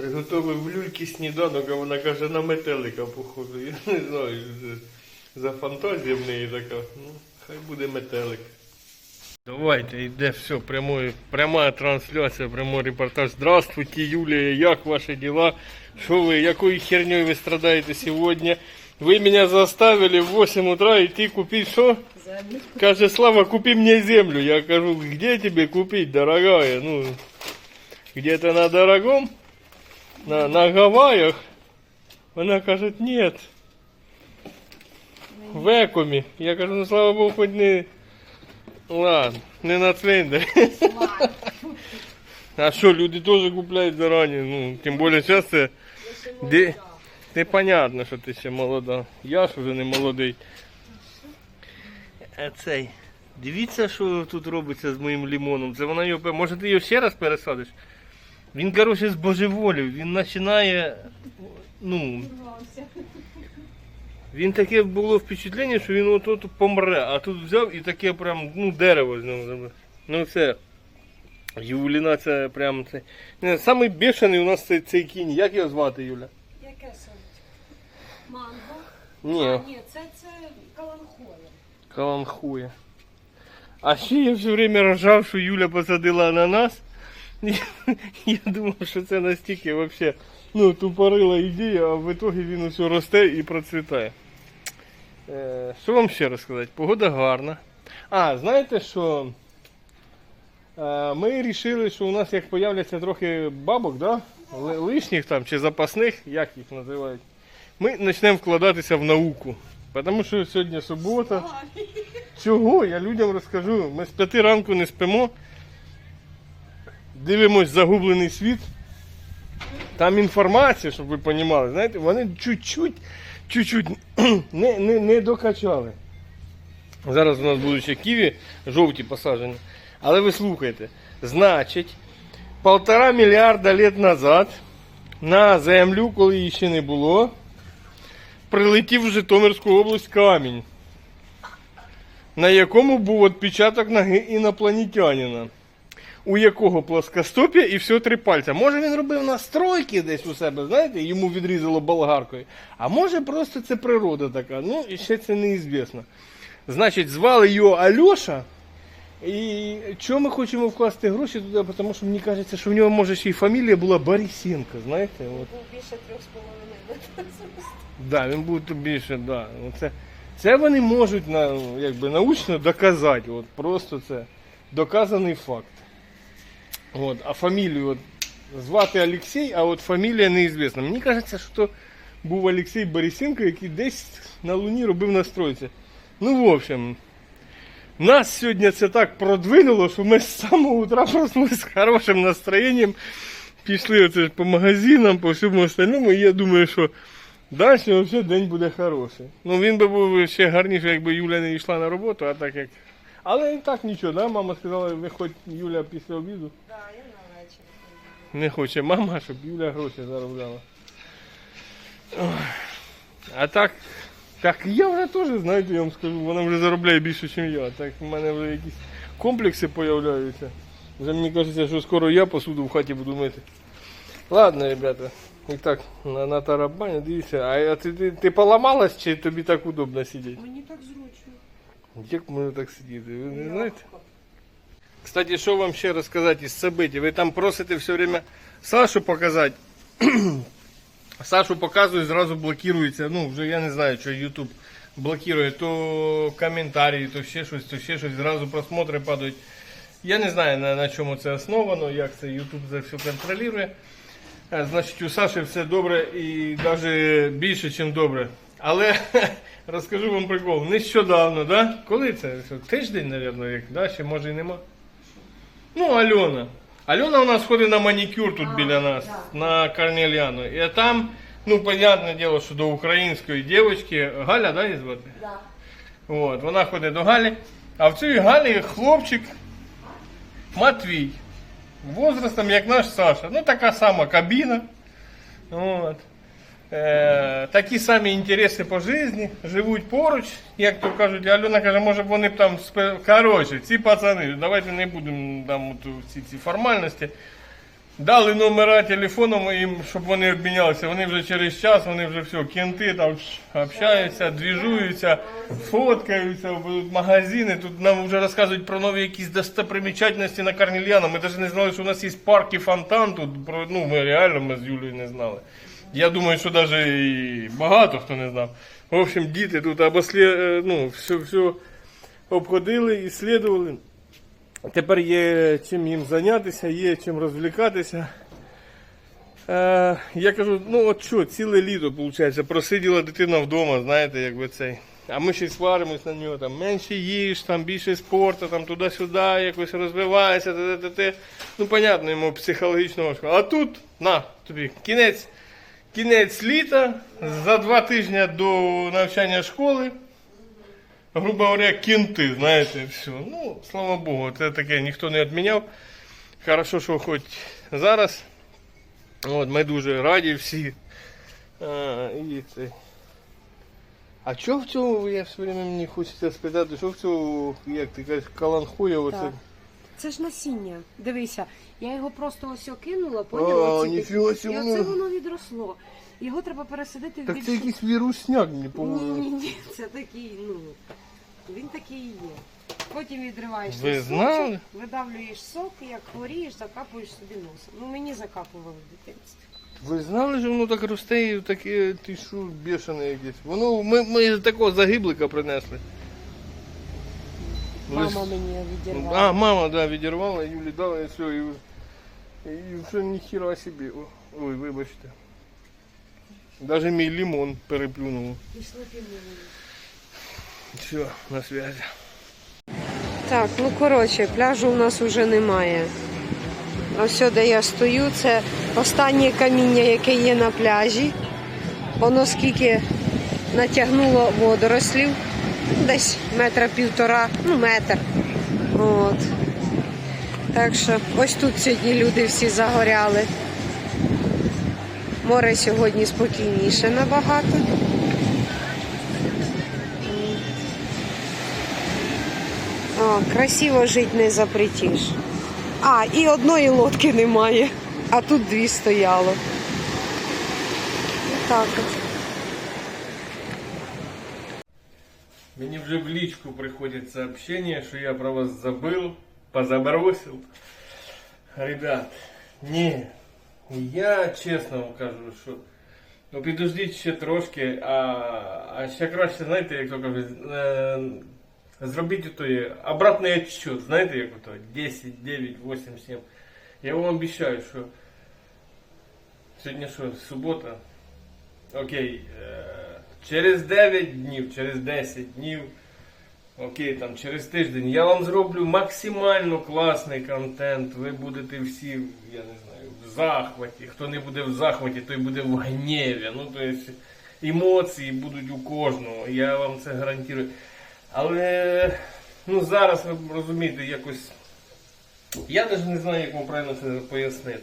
Приготовив люльки сніданок, а вона каже на метелика походу. Я не знаю, що це за фантазія в неї така. Ну, хай буде метелик. Давайте, йде все, прямой, пряма трансляція, прямой репортаж. Здравствуйте, Юлія, як ваші дела? Що ви, якою хернею ви страдаєте сьогодні? Ви мене заставили в 8 утра йти купити що? Землю. Каже, Слава, купи мне землю. Я кажу, где тебе купить, дорогая? Ну, где-то на дорогом, На, на Гавайях. Она каже, нет. В Екомі. Я кажу, ну слава Богу, хоч не. Ладно, не на цвинтар. А що, люди теж купляють зарані. Ну, тим більше зараз це. Де... Ти понятно, що ти ще молода. Я ж вже не молодий. А цей. Дивіться, що тут робиться з моїм лимоном. Це вона його. Може ти його ще раз пересадиш? Він, коротше, збожеволів. Він починає. Ну, він таке було впечатлення, що він от от помре, а тут взяв і таке прям, ну, дерево з нього зробив. Ну це. Юліна, це прям це. Не, самий бешений у нас цей, цей кінь. Як його звати, Юля? Яке сонечко? Манго? Ні. А, ні, це, це каланхоя. Каланхуя. А ще я все время ржав, що Юля посадила ананас. Я, думав, що це настільки вообще, ну, тупорила ідея, а в итоге він усе росте і процвітає. Е, що вам ще розказати? Погода гарна. А, знаєте, що е, ми вирішили, що у нас як появляться трохи бабок, да? Ли- лишніх там чи запасних, як їх називають, ми почнемо вкладатися в науку. Тому що сьогодні субота. Чого? Я людям розкажу. Ми з п'яти ранку не спимо. Дивимось загублений світ. Там інформація, щоб ви розуміли, знаєте, вони чуть-чуть, чуть-чуть не, не, не докачали. Зараз у нас будуть ще ківі жовті посаджені. Але ви слухайте, значить, полтора мільярда літ назад на землю, коли її ще не було, прилетів в Житомирську область камінь на якому був відпечаток ноги інопланетянина, у якого плоскостопія і все три пальця. Може він робив настройки десь у себе, знаєте, йому відрізало болгаркою. А може просто це природа така. Ну, і ще це неізвісно. Значить, звали його Альоша. І чому ми хочемо вкласти гроші туди? Тому що мені кажеться, що в нього може ще й фамілія була Борисенко, знаєте? От. Був більше трьох з половиною. Да, він буде більше, да. Ну, Це, це вони можуть на, якби, научно доказати. От, просто це доказаний факт. От, а фамілію от, звати Олексій, а от фамілія неізвісна. Мені кажеться, що то був Олексій Борисенко, який десь на Луні робив настройці. Ну, в общем, нас сьогодні це так продвинуло, що ми з самого утра проснулися з хорошим настроєнням. Пішли оце по магазинам, по всьому остальному, і я думаю, що Далі взагалі день буде хороший. Ну він би був ще гарніше, якби Юля не йшла на роботу, а так як. Але і так нічого, да? Мама сказала, виходь Юля після обіду. Так, я на вечір. Не хоче мама, щоб Юля гроші заробляла. Ой. А так, так я вже теж, знаєте, я вам скажу, вона вже заробляє більше, ніж я. Так в мене вже якісь комплекси з'являються. Вже мені кажеться, що скоро я посуду в хаті буду мити. Ладно, ребята. І так, на, на тарабані, дивіться, а, а ти, ти, ти поламалась чи тобі так удобно сидіти? Мені так зручно. Як можна так сидіти? Ви не знаєте? Кстати, що вам ще розказати із событий? Ви там просите все время Сашу показати. Сашу показує, зразу блокується. Ну, вже я не знаю, що YouTube блокує. То коментарі, то ще щось, то ще щось, зразу просмотри падають. Я не знаю на, на чому це основано, як це YouTube це все контролює. Е, Значить, у Саші все добре і навіть більше, ніж добре. Але розкажу вам прикол. Нещодавно, да? Коли це? Тиждень, мабуть, як, да? ще може і нема. Ну, Альона. Альона у нас ходить на манікюр тут біля нас, на Корнельяну. І там, ну, понятне діло, що до української дівчинки, Галя, да, її звати? Да. От, вона ходить до Галі. А в цій Галі хлопчик Матвій. Возрастом, як наш Саша. Ну, така сама кабіна. От. Е, такі самі інтереси по житті, живуть поруч, як то кажуть, Альона каже, може вони б там коротше, ці пацани, давайте не будемо там от ці, ці формальності. Дали номера телефону їм, щоб вони обмінялися. Вони вже через час, вони вже все, кенти там общаються, двіжуються, фоткаються, магазини. Тут нам вже розказують про нові якісь достопримічательності на Карнільяна. Ми навіть не знали, що у нас є парк і фонтан тут. Ну, ми реально ми з Юлією не знали. Я думаю, що навіть і багато хто не знав. В общем, діти тут обослі... е, ну, все, все обходили, іслідували. Тепер є чим їм зайнятися, є чим розвлікатися. Е, я кажу, ну от що, ціле літо, виходить, просиділа дитина вдома, знаєте, якби цей. А ми ще й сваримось на нього, там менше їж, там більше спорту, там туди-сюди, якось розвивається, те, те, те. Ну, понятно, йому психологічно важко. А тут, на, тобі, кінець, кінець літа, за два тижні до навчання школи грубо говоря, кінти, знаєте, все. Ну, слава Богу, це таке ніхто не відміняв. Хорошо, що хоч зараз. От, ми дуже раді всі. А, і це. А що в цьому, я все время мені хочеться спитати, що в цьому, як ти кажеш, каланхуя оце? Це ж насіння. Дивися, я його просто ось окинула, А, поняла? Оці ніфіга такі. Відросло. Його треба пересадити в Так більш... це якийсь вірусняк, мені Ні, ні, ні, це такий, ну, він такий і є. Потім відриваєш Ви той знали? видавлюєш сок, і як хворієш, закапуєш собі носом. Ну мені закапували в дитинстві. Ви знали, що воно так росте і таке, ти що, бешене якесь. Воно, ми, ми такого загиблика принесли. Ви Мама мені відірвала. А, мама, да, відірвала, Юлі дала і все, і, і все ніхіра собі. О, Ой, вибачте. Даже мій лимон переплюнув. Все, на связи. Так, ну коротше, пляжу у нас вже немає. Ось де я стою, це останнє каміння, яке є на пляжі. Воно скільки натягнуло водорослів, десь метра півтора, ну метр. От. Так що ось тут сьогодні люди всі загоряли. Море сьогодні спокійніше набагато. О, красиво жити не запретиш. А, і одної лодки немає, а тут дві стояло. Так от. Мені вже в личку приходит сообщение, що я про вас забыл, позабросил. Ребят, не, я чесно вам кажу, що ну підождіть ще трошки, а, а ще краще, знаєте, як то кажуть, е, зробіть той обратний отчет, знаєте, як ото 10, 9, 8, 7. Я вам обіцяю, що сьогодні що, субота, окей, е, через 9 днів, через 10 днів, окей, там через тиждень, я вам зроблю максимально класний контент. Ви будете всі, я не знаю, в захваті. Хто не буде в захваті, той буде в гніві. Ну, то есть, емоції будуть у кожного, я вам це гарантую. Але ну, зараз ви розумієте, якось. Я навіть не знаю, як вам правильно це пояснити.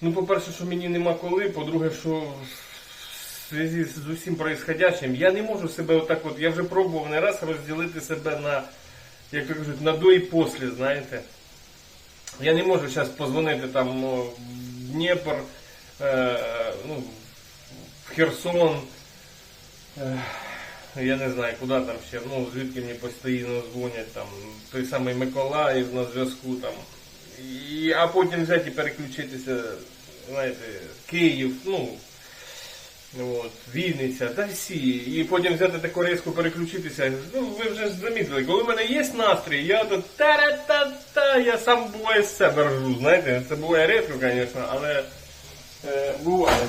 Ну, по-перше, що мені нема коли, по-друге, що в зв'язку з усім происходящим, я не можу себе отак от, я вже пробував не раз розділити себе на, як кажуть, на до і після, знаєте. Я не можу зараз позвонити там ну, в Дніпр, е, ну, в Херсон, е, я не знаю, куди там ще, ну, звідки мені постійно дзвонять, там, той самий Миколаїв на зв'язку там. І, а потім взяти і переключитися, знаєте, Київ, ну, от, Вінниця, та всі. І потім взяти таку різку переключитися. Ну, ви вже замітили, коли в мене є настрій, я то та-ра-та-та, я сам буває з себе ржу, знаєте, це буває рідко, звісно, але е, буває.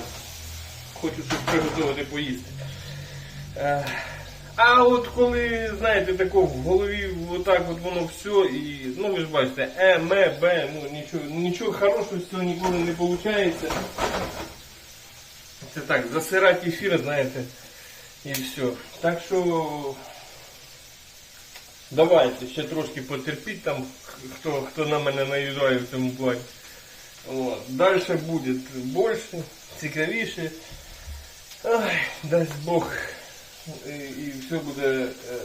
Хочу щось приготувати поїсти. Е, а от коли, знаєте, тако в голові отак от воно все, і ну ви ж бачите, Е, М, Б, ну нічого, нічого хорошого з цього ніколи не виходить. Це так, засирати ефір, знаєте, і все. Так що давайте ще трошки потерпіть там, хто, хто на мене наїжджає в цьому плані. От. Далі буде більше, цікавіше. Ай, дасть Бог. І, і все буде е,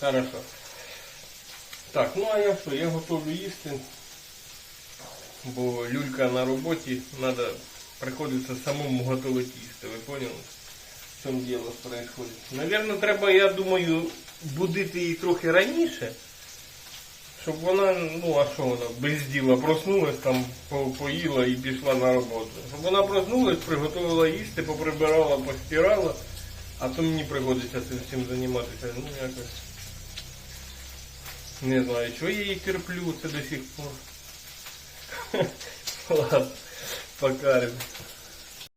хорошо. Так, ну а я що, я готовлю їсти. бо люлька на роботі, треба приходиться самому готувати їсти. Ви поняли? В чому діло происходит? Навірно, треба, я думаю, будити її трохи раніше. Щоб вона, ну а що вона, без діла проснулась, там по- поїла і пішла на роботу. Щоб вона проснулась, приготувала їсти, поприбирала, постирала, а то мені приходиться цим всім займатися. Ну якось. Не знаю, чого я її терплю це до сих пор. Ладно, Fuck out God.